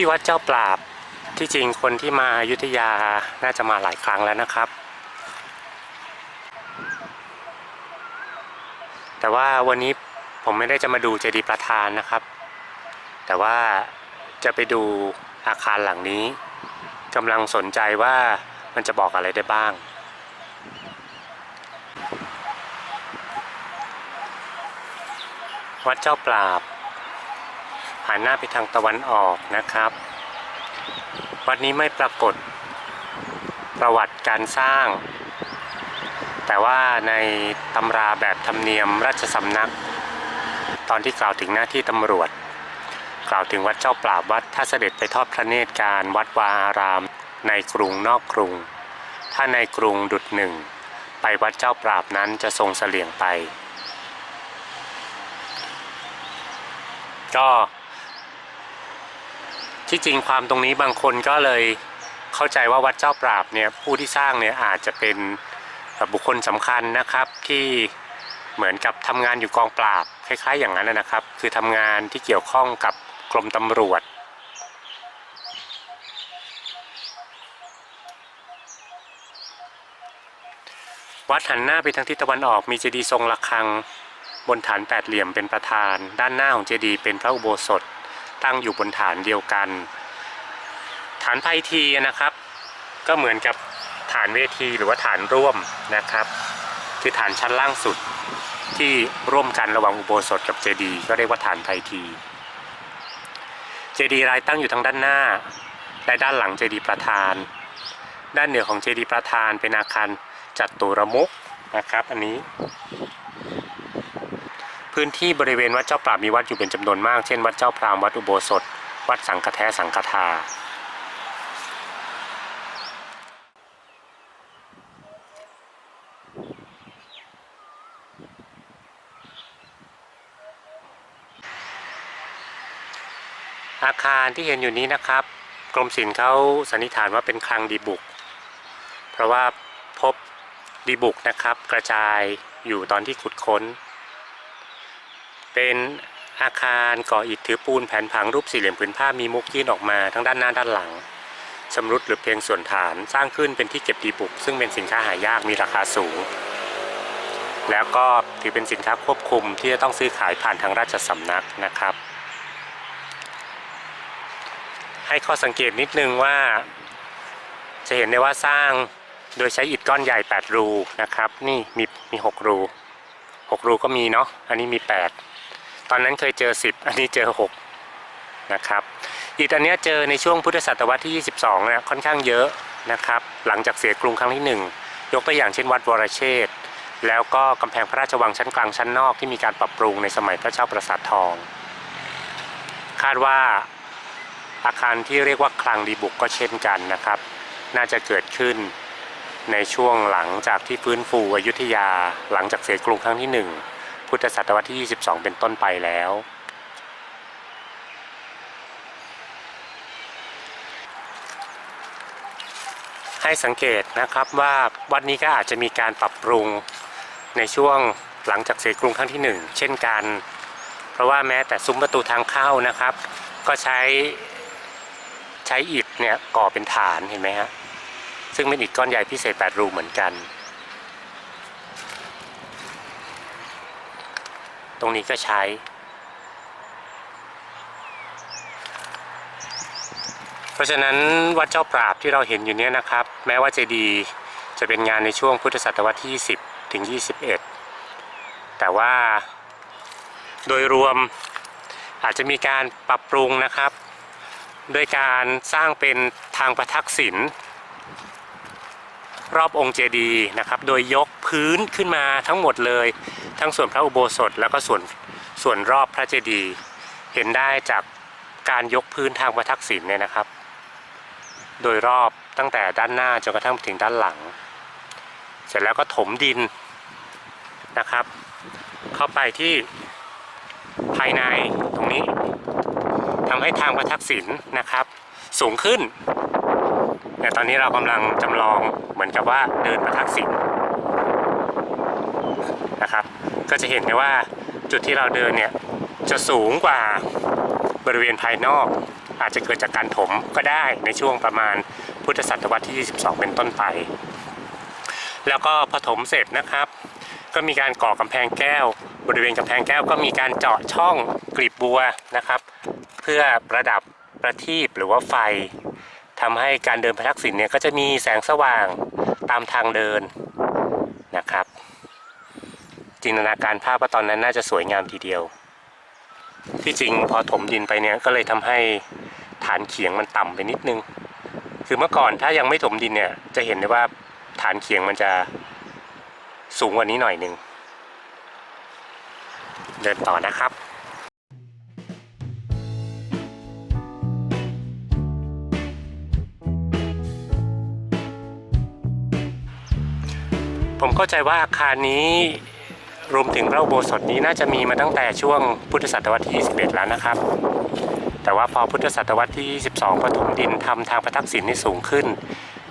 ที่วัดเจ้าปราบที่จริงคนที่มาอยุธยาน่าจะมาหลายครั้งแล้วนะครับ แต่ว่าวันนี้ผมไม่ได้จะมาดูเจดีย์ประธานนะครับ แต่ว่าจะไปดูอาคารหลังนี้กำลังสนใจว่ามันจะบอกอะไรได้บ้างวัดเจ้าปราบ หันหน้าไปทางตะวันออกนะครับ วัดนี้ไม่ปรากฏประวัติการสร้าง แต่ว่าในตำราแบบธรรมเนียมราชสำนัก ตอนที่กล่าวถึงหน้าที่ตำรวจ กล่าวถึงวัดเจ้าปราบวัดถ้าเสด็จไปทอดพระเนตรการวัดวาอาราม ในกรุงนอกกรุง ถ้าในกรุงดุดหนึ่ง ไปวัดเจ้าปราบนั้นจะทรงเสลี่ยงไปก็ ที่จริงความตรงนี้บางคนก็เลยเข้าใจว่าวัดเจ้าปราบเนี่ยผู้ที่สร้างเนี่ยอาจจะเป็นบุคคลสำคัญนะครับที่เหมือนกับทำงานอยู่กองปราบคล้ายๆอย่างนั้นนะครับ คือทำงานที่เกี่ยวข้องกับกรมตำรวจวัดหันหน้าไปทางทิศตะวันออกมีเจดีย์ทรงระฆัง บนฐานแปดเหลี่ยมเป็นประธาน ด้านหน้าของเจดีย์เป็นพระอุโบสถ ตั้งอยู่บนฐานเดียวกัน ฐานไพทีนะครับ ก็เหมือนกับฐานเวทีหรือว่าฐานร่วมนะครับ คือฐานชั้นล่างสุดที่ร่วมกันระหว่างอุโบสถกับเจดีย์ก็เรียกว่าฐานไพทีเจดีย์รายตั้งอยู่ทางด้านหน้า และด้านหลังเจดีย์ประธาน ด้านเหนือของเจดีย์ประธานเป็นอาคารจัตุรมุกนะครับ อันนี้ พื้นที่บริเวณวัดเจ้าปราบมีวัดอยู่เป็นจำนวนมาก เช่น วัดเจ้าพรามวัดอุโบสถ วัดสังฆแท้สังฆทา อาคารที่เห็นอยู่นี้นะครับ กรมศิลป์เขาสันนิษฐานว่าเป็นคลังดีบุก เพราะว่าพบดีบุกนะครับ กระจายอยู่ตอนที่ขุดค้น เป็นอาคารก่ออิฐถือปูนแผ่นผังรูปสี่เหลี่ยมผืนผ้ามีมุกยื่นออกมาทั้งด้านหน้าด้านหลังชำรุดหรือเพียงส่วนฐานสร้างขึ้นเป็นที่เก็บดีบุก ซึ่งเป็นสินค้าหายากมีราคาสูง แล้วก็ถือเป็นสินค้าควบคุมที่จะต้องซื้อขายผ่านทางราชสำนักนะครับ ให้ข้อสังเกตนิดนึงว่า จะเห็นได้ว่าสร้างโดยใช้อิฐก้อนใหญ่ 8 รูนะครับ นี่มีมี 6 รู 6 รูก็มีเนาะอันนี้มี 8 ตอนนั้นเคยเจอ 10 อันนี้เจอ 6 นะครับอิฐอันเนี้ยเจอในช่วงพุทธศตวรรษที่ 22เนี่ยค่อนข้างเยอะนะครับ หลังจากเสียกรุงครั้งที่ 1 ยกตัวอย่างเช่นวัดวรเชษฐ์แล้วก็กำแพงพระราชวังชั้นกลางชั้นนอกที่มีการปรับปรุงในสมัยพระเจ้าประสาททอง คาดว่าอาคารที่เรียกว่าคลังดีบุกก็เช่นกันนะครับ น่าจะเกิดขึ้นในช่วงหลังจากที่ฟื้นฟูอยุธยาหลังจากเสียกรุงครั้งที่1 พุทธศตวรรษที่ 22 เป็นต้นไปแล้ว ให้สังเกตนะครับว่าวัดนี้ก็อาจจะมีการปรับปรุงในช่วงหลังจากเสกรุงครั้งที่ 1 เช่นกัน เพราะว่าแม้แต่ซุ้มประตูทางเข้านะครับ ก็ใช้ใช้อิฐเนี่ยก่อเป็นฐานเห็นไหมฮะซึ่งเป็นอิฐก้อนใหญ่พิเศษ8รูเหมือนกัน ตรงนี้ก็ใช้ เพราะฉะนั้นวัดเจ้าปราบที่เราเห็นอยู่เนี่ยนะครับ แม้ว่าเจดีจะเป็นงานในช่วงพุทธศตวรรษที่10ถึง 21 แต่ว่าโดยรวมอาจจะมีการปรับปรุงนะครับ โดยการสร้างเป็นทางประทักษิณ รอบองค์เจดีย์นะครับโดยยกพื้นขึ้นมาทั้งหมดเลย ทั้งส่วนพระอุโบสถแล้วก็ส่วนส่วนรอบพระเจดีย์เห็นได้จากการยกพื้นทางประทักษิณเนี่ยนะครับ โดยรอบตั้งแต่ด้านหน้าจนกระทั่งถึงด้านหลัง เสร็จแล้วก็ถมดินนะครับ เข้าไปที่ภายในตรงนี้ทำให้ทางประทักษิณนะครับ สูงขึ้น เนี่ตอนนี้เรากำลังจำลองเหมือนกับว่าเดินประทักษิณนะครับ ก็จะเห็นได้ว่าจุดที่เราเดินเนี่ยจะสูงกว่าบริเวณภายนอก อาจจะเกิดจากการถมก็ได้ในช่วงประมาณพุทธศตวรรษที่ 22 เป็นต้นไป แล้วก็พอถมเสร็จนะครับ ก็มีการก่อกำแพงแก้ว บริเวณกำแพงแก้วก็มีการเจาะช่องกลีบบัวนะครับ เพื่อประดับประทีปหรือว่าไฟ ทำให้การเดินพระทักษิณเนี่ยก็จะมีแสงสว่างตามทางเดินนะครับ จินตนาการภาพว่าตอนนั้นน่าจะสวยงามทีเดียว ที่จริงพอถมดินไปเนี่ยก็เลยทำให้ฐานเขียงมันต่ำไปนิดนึง คือเมื่อก่อนถ้ายังไม่ถมดินเนี่ยจะเห็นได้ว่าฐานเขียงมันจะสูงกว่านี้หน่อยนึงเดินต่อนะครับ ผมเข้าใจว่าอาคารนี้รวมถึงพระอุโบสถนี้น่าจะมีมาตั้งแต่ช่วงพุทธศตวรรษที่ 21 แล้วนะครับ แต่ว่าพอพุทธศตวรรษที่22ปฐมดินทำทางพระทักษิณให้สูงขึ้น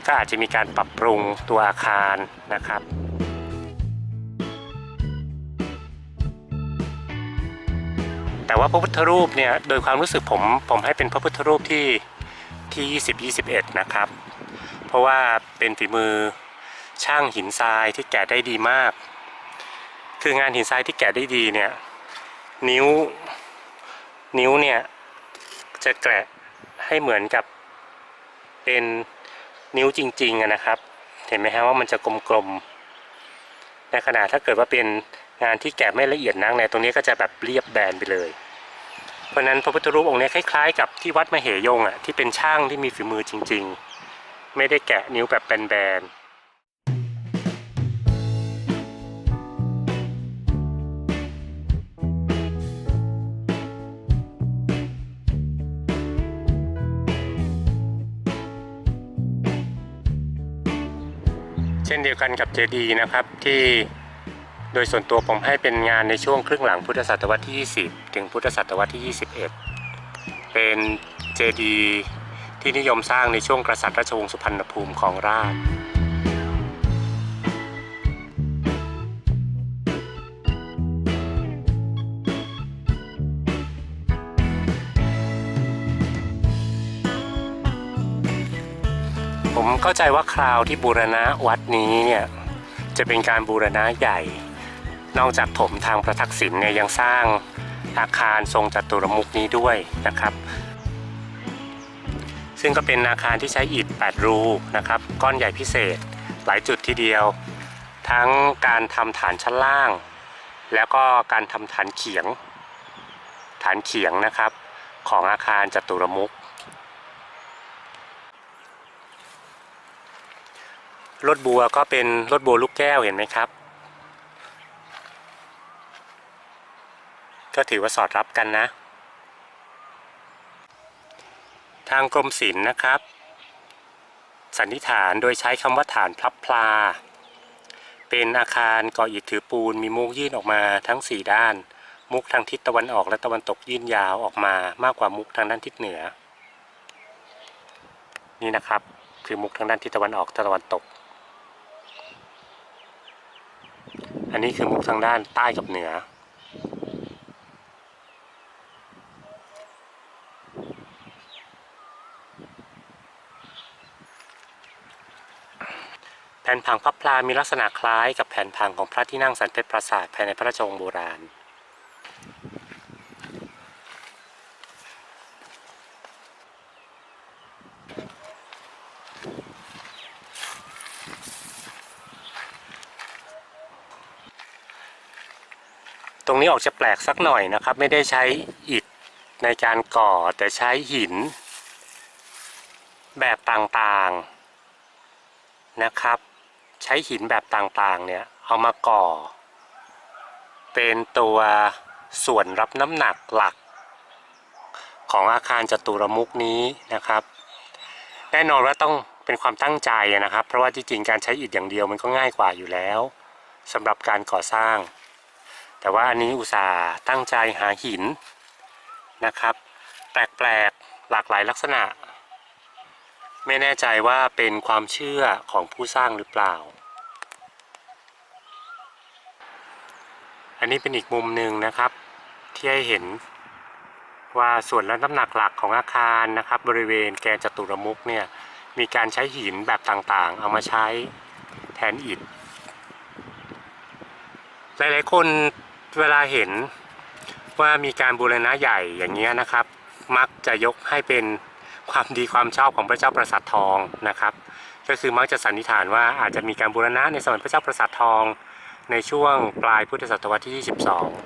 ก็อาจจะมีการปรับปรุงตัวอาคารนะครับแต่ว่าพระพุทธรูปเนี่ยโดยความรู้สึกผมผมให้เป็นพระพุทธรูปที่ที่ 20 21 นะครับ เพราะว่าเป็นฝีมือ ช่างหินทรายที่แกะได้ดีมาก คืองานหินทรายที่แกะได้ดีเนี่ยนิ้วนิ้วเนี่ยจะแกะให้เหมือนกับเป็นนิ้วจริงๆนะครับ เห็นไหมฮะว่ามันจะกลมๆในขณะถ้าเกิดว่าเป็นงานที่แกะไม่ละเอียดนักเนี่ยตรงนี้ก็จะแบบเรียบแบนไปเลย เพราะนั้นพระพุทธรูปองค์นี้คล้ายๆ กับที่วัดมเหยงอะที่เป็นช่างที่มีฝีมือจริง ๆ ไม่ได้แกะนิ้วแบบแบนๆ ช่นเดียวกันกับเจดีย์นะครับที่โดยส่วนตัวผมให้เป็นงานในช่วงครึ่งหลังพุทธศตวรรษที่ 20 ถึงพุทธศตวรรษที่ 21 เป็นเจดีย์ที่นิยมสร้างในช่วงกษัตริย์ราชวงศ์สุพรรณภูมิของราช เข้าใจว่าคราวที่บูรณะวัดนี้เนี่ยจะเป็นการบูรณะใหญ่ นอกจากถมทางพระทักษิณเนี่ยยังสร้างอาคารทรงจัตุรมุขนี้ด้วยนะครับ ซึ่งก็เป็นอาคารที่ใช้อิฐ 8 รูนะครับ ก้อนใหญ่พิเศษหลายจุดทีเดียว ทั้งการทำฐานชั้นล่าง แล้วก็การทำฐานเขียง ฐานเขียงนะครับ ของอาคารจัตุรมุข รถบัวก็เป็นรถบัวลูกแก้วเห็นไหมครับ ก็ถือว่าสอดรับกันนะ ทางกรมศิลป์นะครับ สันนิษฐานโดยใช้คำว่าฐานพลับพลา เป็นอาคารก่ออิฐถือปูนมีมุกยื่นออกมาทั้ง 4 ด้าน มุกทางทิศตะวันออกและตะวันตกยื่นยาวออกมามากกว่ามุกทางด้านทิศเหนือ นี่นะครับคือมุกทางด้านทิศตะวันออกตะวันตก อันนี้คือมุกทางด้านใต้กับเหนือ แผ่นผังพับพลามีลักษณะคล้ายกับแผ่นผังของพระที่นั่งสันเพชรปราสาทภายในพระราชวังโบราณ รงนี้ออกจะแปลกสักหน่อยนะครับ ไม่ได้ใช้อิฐในการก่อแต่ใช้หิน แบบต่างๆนะครับ ใช้หินแบบต่างๆเนี่ยเอามาก่อ เป็นตัวส่วนรับน้ำหนักหลัก ของอาคารจตุรมุขนี้นะครับ แน่นอนว่าต้องเป็นความตั้งใจนะครับ เพราะว่าที่จริงการใช้อิฐอย่างเดียวมันก็ง่ายกว่าอยู่แล้วสำหรับการก่อสร้าง แต่ว่าอันนี้อุตส่าห์ตั้งใจหาหินนะครับ แปลกๆหลากหลายลักษณะ ไม่แน่ใจว่าเป็นความเชื่อของผู้สร้างหรือเปล่า อันนี้เป็นอีกมุมหนึ่งนะครับ ที่ให้เห็นว่าส่วนและน้ำหนักหลักของอาคารนะครับ บริเวณแกนจตุรมุขเนี่ยมีการใช้หินแบบต่างๆ เอามาใช้แทนอิฐหลายๆคน เวลาเห็นว่ามีการบูรณะใหญ่อย่างเงี้ยนะครับ มักจะยกให้เป็นความดีความชอบของพระเจ้าประสาททองนะครับ ก็คือมักจะสันนิษฐานว่าอาจจะมีการบูรณะในสมัยพระเจ้าประสาททองในช่วงปลายพุทธศตวรรษที่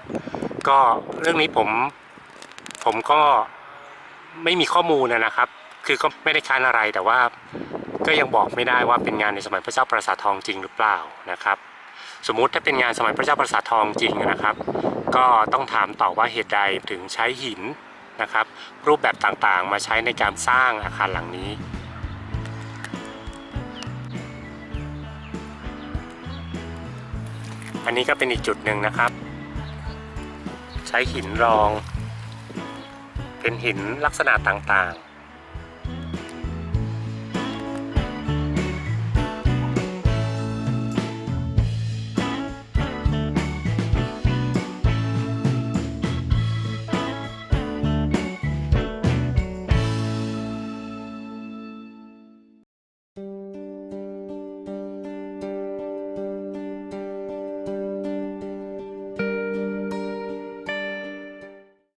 22 ก็เรื่องนี้ผมผมก็ไม่มีข้อมูลนะครับ คือก็ไม่ได้ค้านอะไรแต่ว่าก็ยังบอกไม่ได้ว่าเป็นงานในสมัยพระเจ้าประสาททองจริงหรือเปล่านะครับ สมมุติถ้าเป็นงานสมัยพระเจ้าประสาททองจริงนะครับ ก็ต้องถามต่อว่าเหตุใดถึงใช้หินนะครับ รูปแบบต่างๆ มาใช้ในการสร้างอาคารหลังนี้อันนี้ก็เป็นอีกจุดหนึ่งนะครับ ใช้หินรอง เป็นหินลักษณะต่างๆ